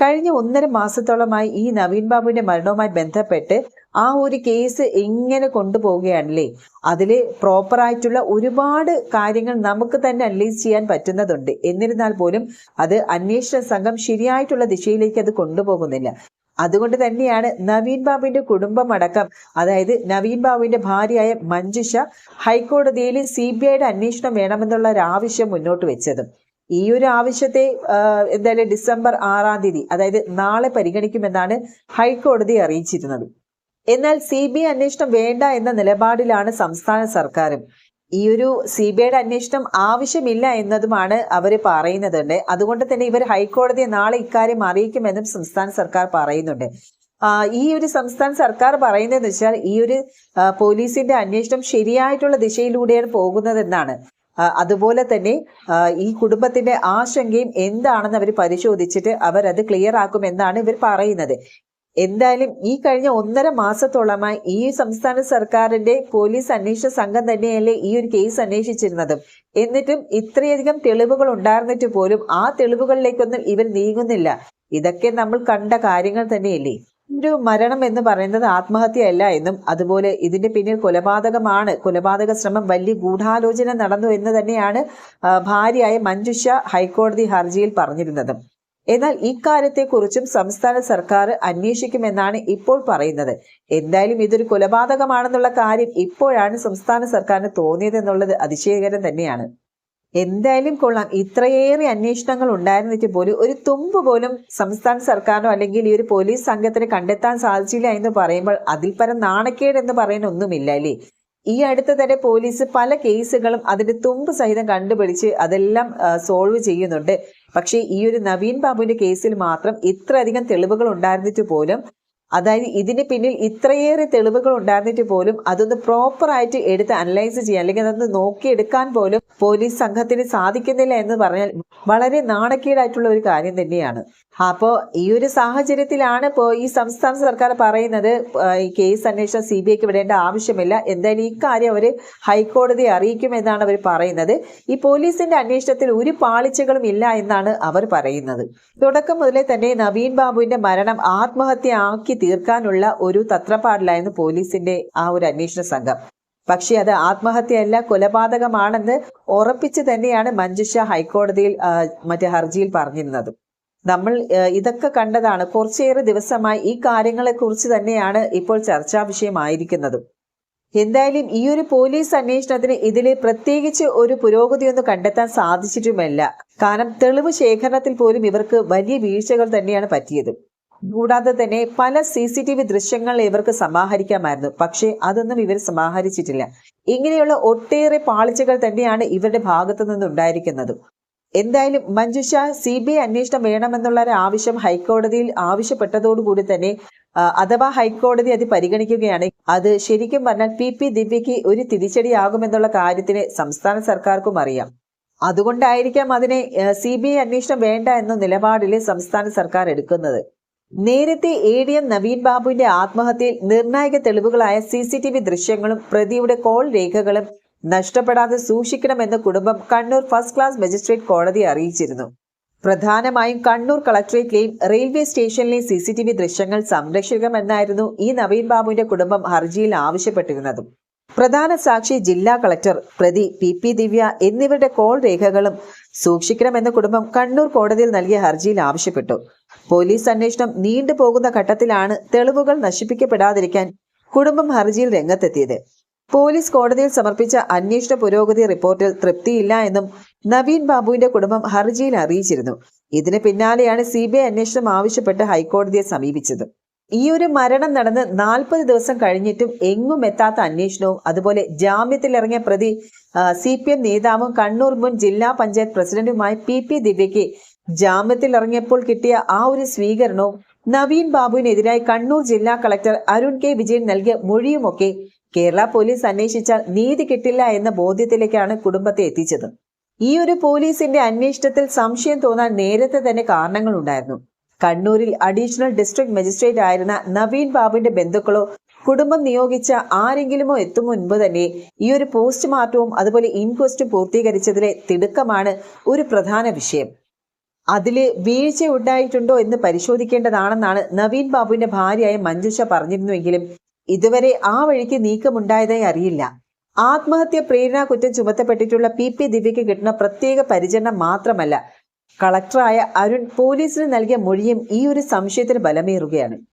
കഴിഞ്ഞ ഒന്നര മാസത്തോളമായി ഈ നവീൻ ബാബുവിന്റെ മരണവുമായി ബന്ധപ്പെട്ട് ആ ഒരു കേസ് എങ്ങനെ കൊണ്ടുപോവുകയാണല്ലേ? അതിൽ പ്രോപ്പറായിട്ടുള്ള ഒരുപാട് കാര്യങ്ങൾ നമുക്ക് തന്നെ അനലൈസ് ചെയ്യാൻ പറ്റുന്നതുണ്ട്. എന്നിരുന്നാൽ പോലും അത് അന്വേഷണ സംഘം ശരിയായിട്ടുള്ള ദിശയിലേക്ക് അത് കൊണ്ടുപോകുന്നില്ല. അതുകൊണ്ട് തന്നെയാണ് നവീൻ ബാബുവിന്റെ കുടുംബം അടക്കം അതായത് നവീൻ ബാബുവിന്റെ ഭാര്യയായ മഞ്ജുഷ ഹൈക്കോടതിയിൽ സി ബി ഐയുടെ അന്വേഷണം വേണമെന്നുള്ള ഒരു ആവശ്യം മുന്നോട്ട് വെച്ചത്. ഈ ഒരു ആവശ്യത്തെ എന്തായാലും ഡിസംബർ ആറാം തീയതി അതായത് നാളെ പരിഗണിക്കുമെന്നാണ് ഹൈക്കോടതി അറിയിച്ചിരുന്നത്. എന്നാൽ സി ബി ഐ അന്വേഷണം വേണ്ട എന്ന നിലപാടിലാണ് സംസ്ഥാന സർക്കാരും. ഈ ഒരു സി ബി ഐയുടെ അന്വേഷണം ആവശ്യമില്ല എന്നതുമാണ് അവർ പറയുന്നതുണ്ട്. അതുകൊണ്ട് തന്നെ ഇവർ ഹൈക്കോടതിയെ നാളെ ഇക്കാര്യം അറിയിക്കുമെന്നും സംസ്ഥാന സർക്കാർ പറയുന്നുണ്ട്. ഈ ഒരു സംസ്ഥാന സർക്കാർ പറയുന്നതെന്ന് വെച്ചാൽ ഈ ഒരു പോലീസിന്റെ അന്വേഷണം ശരിയായിട്ടുള്ള ദിശയിലൂടെയാണ് പോകുന്നതെന്നാണ്. അതുപോലെ തന്നെ ഈ കുടുംബത്തിന്റെ ആശങ്കയും എന്താണെന്ന് അവർ പരിശോധിച്ചിട്ട് അവർ അത് ക്ലിയർ ആക്കുമെന്നാണ് ഇവർ പറയുന്നത്. എന്തായാലും ഈ കഴിഞ്ഞ ഒന്നര മാസത്തോളമായി ഈ സംസ്ഥാന സർക്കാരിന്റെ പോലീസ് അന്വേഷണ സംഘം തന്നെയല്ലേ ഈ ഒരു കേസ് അന്വേഷിച്ചിരുന്നതും. എന്നിട്ടും ഇത്രയധികം തെളിവുകൾ ഉണ്ടായിരുന്നിട്ട് പോലും ആ തെളിവുകളിലേക്കൊന്നും ഇവർ നീങ്ങുന്നില്ല. ഇതൊക്കെ നമ്മൾ കണ്ട കാര്യങ്ങൾ തന്നെയല്ലേ? ഒരു മരണം എന്ന് പറയുന്നത് ആത്മഹത്യയല്ല എന്നും അതുപോലെ ഇതിന്റെ പിന്നിൽ കൊലപാതകമാണ്. കൊലപാതക ശ്രമം വലിയ ഗൂഢാലോചന നടന്നു എന്ന് തന്നെയാണ് ഭാര്യയായ മഞ്ജുഷ ഹൈക്കോടതി ഹർജിയിൽ പറഞ്ഞിരുന്നത്. എന്നാൽ ഇക്കാര്യത്തെക്കുറിച്ചും സംസ്ഥാന സർക്കാർ അന്വേഷിക്കുമെന്നാണ് ഇപ്പോൾ പറയുന്നത്. എന്തായാലും ഇതൊരു കൊലപാതകമാണെന്നുള്ള കാര്യം ഇപ്പോഴാണ് സംസ്ഥാന സർക്കാരിന് തോന്നിയതെന്നുള്ളത് അതിശയകരം തന്നെയാണ്. എന്തായാലും കൊള്ളാം. ഇത്രയേറെ അന്വേഷണങ്ങൾ ഉണ്ടായിരുന്നിട്ട് പോലും ഒരു തുമ്പ് പോലും സംസ്ഥാന സർക്കാരിനോ അല്ലെങ്കിൽ ഈ ഒരു പോലീസ് സംഘത്തിന് കണ്ടെത്താൻ സാധിച്ചില്ല എന്ന് പറയുമ്പോൾ അതിൽ പരം നാണക്കേട് എന്ന് പറയാൻ ഒന്നുമില്ല അല്ലേ? ഈ അടുത്ത് തന്നെ പോലീസ് പല കേസുകളും അതിന്റെ തുമ്പ് സഹിതം കണ്ടുപിടിച്ച് അതെല്ലാം സോൾവ് ചെയ്യുന്നുണ്ട്. പക്ഷേ ഈ ഒരു നവീൻ ബാബുവിന്റെ കേസിൽ മാത്രം ഇത്രയധികം തെളിവുകൾ ഉണ്ടായിരുന്നിട്ട് പോലും അതായത് ഇതിന് പിന്നിൽ ഇത്രയേറെ തെളിവുകൾ ഉണ്ടായിരുന്നിട്ട് പോലും അതൊന്ന് പ്രോപ്പറായിട്ട് എടുത്ത് അനലൈസ് ചെയ്യാൻ അല്ലെങ്കിൽ അതൊന്ന് നോക്കിയെടുക്കാൻ പോലും പോലീസ് സംഘത്തിന് സാധിക്കുന്നില്ല എന്ന് പറഞ്ഞാൽ വളരെ നാണക്കേടായിട്ടുള്ള ഒരു കാര്യം തന്നെയാണ്. അപ്പോൾ ഈ ഒരു സാഹചര്യത്തിലാണ് ഇപ്പോൾ ഈ സംസ്ഥാന സർക്കാർ പറയുന്നത് ഈ കേസ് അന്വേഷണം സി ബി ഐക്ക് വിടേണ്ട ആവശ്യമില്ല. എന്തായാലും ഇക്കാര്യം അവർ ഹൈക്കോടതിയെ അറിയിക്കുമെന്നാണ് അവർ പറയുന്നത്. ഈ പോലീസിന്റെ അന്വേഷണത്തിൽ ഒരു പാളിച്ചകളും ഇല്ല എന്നാണ് അവർ പറയുന്നത്. തുടക്കം മുതലേ തന്നെ നവീൻ ബാബുവിന്റെ മരണം ആത്മഹത്യ ആക്കി തീർക്കാനുള്ള ഒരു തത്രപ്പാടിലായിരുന്നു പോലീസിന്റെ ആ ഒരു അന്വേഷണ സംഘം. പക്ഷേ അത് ആത്മഹത്യയല്ല കൊലപാതകമാണെന്ന് ഉറപ്പിച്ച് തന്നെയാണ് മഞ്ജുഷ ഹൈക്കോടതിയിൽ മറ്റേ ഹർജിയിൽ പറഞ്ഞിരുന്നത്. നമ്മൾ ഇതൊക്കെ കണ്ടതാണ്. കുറച്ചേറെ ദിവസമായി ഈ കാര്യങ്ങളെ കുറിച്ച് തന്നെയാണ് ഇപ്പോൾ ചർച്ചാ വിഷയമായിരിക്കുന്നതും. എന്തായാലും ഈ ഒരു പോലീസ് അന്വേഷണത്തിന് ഇതിൽ പ്രത്യേകിച്ച് ഒരു പുരോഗതിയൊന്നും കണ്ടെത്താൻ സാധിച്ചിട്ടുമല്ല. കാരണം തെളിവ് ശേഖരണത്തിൽ പോലും ഇവർക്ക് വലിയ വീഴ്ചകൾ തന്നെയാണ് പറ്റിയത്. കൂടാതെ തന്നെ പല സി സി ടി വി ദൃശ്യങ്ങൾ ഇവർക്ക് സമാഹരിക്കാമായിരുന്നു. പക്ഷേ അതൊന്നും ഇവർ സമാഹരിച്ചിട്ടില്ല. ഇങ്ങനെയുള്ള ഒട്ടേറെ പാളിച്ചകൾ തന്നെയാണ് ഇവരുടെ ഭാഗത്തു നിന്നുണ്ടായിരിക്കുന്നത് എന്തായാലും മഞ്ജുഷ സി ബി ഐ അന്വേഷണം വേണമെന്നുള്ള ഒരു ആവശ്യം ഹൈക്കോടതിയിൽ ആവശ്യപ്പെട്ടതോടുകൂടി തന്നെ അഥവാ ഹൈക്കോടതി അത് പരിഗണിക്കുകയാണ് അത് ശരിക്കും പറഞ്ഞാൽ പി പി ദിവ്യയ്ക്ക് ഒരു തിരിച്ചടിയാകുമെന്നുള്ള കാര്യത്തിന് സംസ്ഥാന സർക്കാർക്കും അറിയാം. അതുകൊണ്ടായിരിക്കാം അതിനെ സി ബി ഐ അന്വേഷണം വേണ്ട എന്ന നിലപാടിൽ സംസ്ഥാന സർക്കാർ എടുക്കുന്നത്. നേരത്തെ എ ഡി എം നവീൻ ബാബുവിന്റെ ആത്മഹത്യയിൽ നിർണായക തെളിവുകളായ സി സി ടി വി ദൃശ്യങ്ങളും പ്രതിയുടെ കോൾ രേഖകളും നഷ്ടപ്പെടാതെ സൂക്ഷിക്കണമെന്ന് കുടുംബം കണ്ണൂർ ഫസ്റ്റ് ക്ലാസ് മജിസ്ട്രേറ്റ് കോടതി അറിയിച്ചിരുന്നു. പ്രധാനമായും കണ്ണൂർ കളക്ടറേറ്റിലെയും റെയിൽവേ സ്റ്റേഷനിലെയും സി സി ടി വി ദൃശ്യങ്ങൾ സംരക്ഷിക്കണമെന്നായിരുന്നു ഈ നവീൻ ബാബുവിന്റെ കുടുംബം ഹർജിയിൽ ആവശ്യപ്പെട്ടിരുന്നതും. പ്രധാന സാക്ഷി ജില്ലാ കളക്ടർ പ്രതി പി പി ദിവ്യ എന്നിവരുടെ കോൾ രേഖകളും സൂക്ഷിക്കണമെന്ന കുടുംബം കണ്ണൂർ കോടതിയിൽ നൽകിയ ഹർജിയിൽ ആവശ്യപ്പെട്ടു. പോലീസ് അന്വേഷണം നീണ്ടുപോകുന്ന ഘട്ടത്തിലാണ് തെളിവുകൾ നശിപ്പിക്കപ്പെടാതിരിക്കാൻ കുടുംബം ഹർജിയിൽ രംഗത്തെത്തിയത്. പോലീസ് കോടതിയിൽ സമർപ്പിച്ച അന്വേഷണ പുരോഗതി റിപ്പോർട്ടിൽ തൃപ്തിയില്ല എന്നും നവീൻ ബാബുവിന്റെ കുടുംബം ഹർജിയിൽ അറിയിച്ചിരുന്നു. ഇതിന് പിന്നാലെയാണ് സി ബി ഐ അന്വേഷണം ആവശ്യപ്പെട്ട് ഹൈക്കോടതിയെ സമീപിച്ചത്. ഈ ഒരു മരണം നടന്ന് നാൽപ്പത് ദിവസം കഴിഞ്ഞിട്ടും എങ്ങും എത്താത്ത അന്വേഷണവും അതുപോലെ ജാമ്യത്തിലിറങ്ങിയ പ്രതി സി പി എം നേതാവും കണ്ണൂർ മുൻ ജില്ലാ പഞ്ചായത്ത് പ്രസിഡന്റുമായ പി പി ദിവ്യയ്ക്ക് ജാമ്യത്തിലിറങ്ങിയപ്പോൾ കിട്ടിയ ആ ഒരു സ്വീകരണവും നവീൻ ബാബുവിനെതിരായി കണ്ണൂർ ജില്ലാ കളക്ടർ അരുൺ കെ വിജയൻ നൽകിയ മൊഴിയുമൊക്കെ കേരള പോലീസ് അന്വേഷിച്ചാൽ നീതി കിട്ടില്ല എന്ന ബോധ്യത്തിലേക്കാണ് കുടുംബത്തെ എത്തിച്ചത്. ഈ ഒരു പോലീസിന്റെ അന്വേഷണത്തിൽ സംശയം തോന്നാൻ നേരത്തെ തന്നെ കാരണങ്ങളുണ്ടായിരുന്നു. കണ്ണൂരിൽ അഡീഷണൽ ഡിസ്ട്രിക്ട് മജിസ്ട്രേറ്റ് ആയിരുന്ന നവീൻ ബാബുവിന്റെ ബന്ധുക്കളോ കുടുംബം നിയോഗിച്ച ആരെങ്കിലുമോ എത്തും മുൻപ് തന്നെ ഈ ഒരു പോസ്റ്റ്മോർട്ടവും അതുപോലെ ഇൻക്വസ്റ്റും പൂർത്തീകരിച്ചതിലെ തിടുക്കമാണ് ഒരു പ്രധാന വിഷയം. അതിൽ വീഴ്ച ഉണ്ടായിട്ടുണ്ടോ എന്ന് പരിശോധിക്കേണ്ടതാണെന്നാണ് നവീൻ ബാബുവിന്റെ ഭാര്യയായ മഞ്ജുഷ പറഞ്ഞിരുന്നുവെങ്കിലും ഇതുവരെ ആ വഴിക്ക് നീക്കമുണ്ടായതായി അറിയില്ല. ആത്മഹത്യ പ്രേരണ കുറ്റം ചുമത്തപ്പെട്ടിട്ടുള്ള പി പി ദിവ്യയ്ക്ക് കിട്ടുന്ന പ്രത്യേക പരിചരണം മാത്രമല്ല കളക്ടറായ അരുൺ പോലീസിന് നൽകിയ മൊഴിയും ഈ ഒരു സംശയത്തിന് ബലമേറുകയാണ്.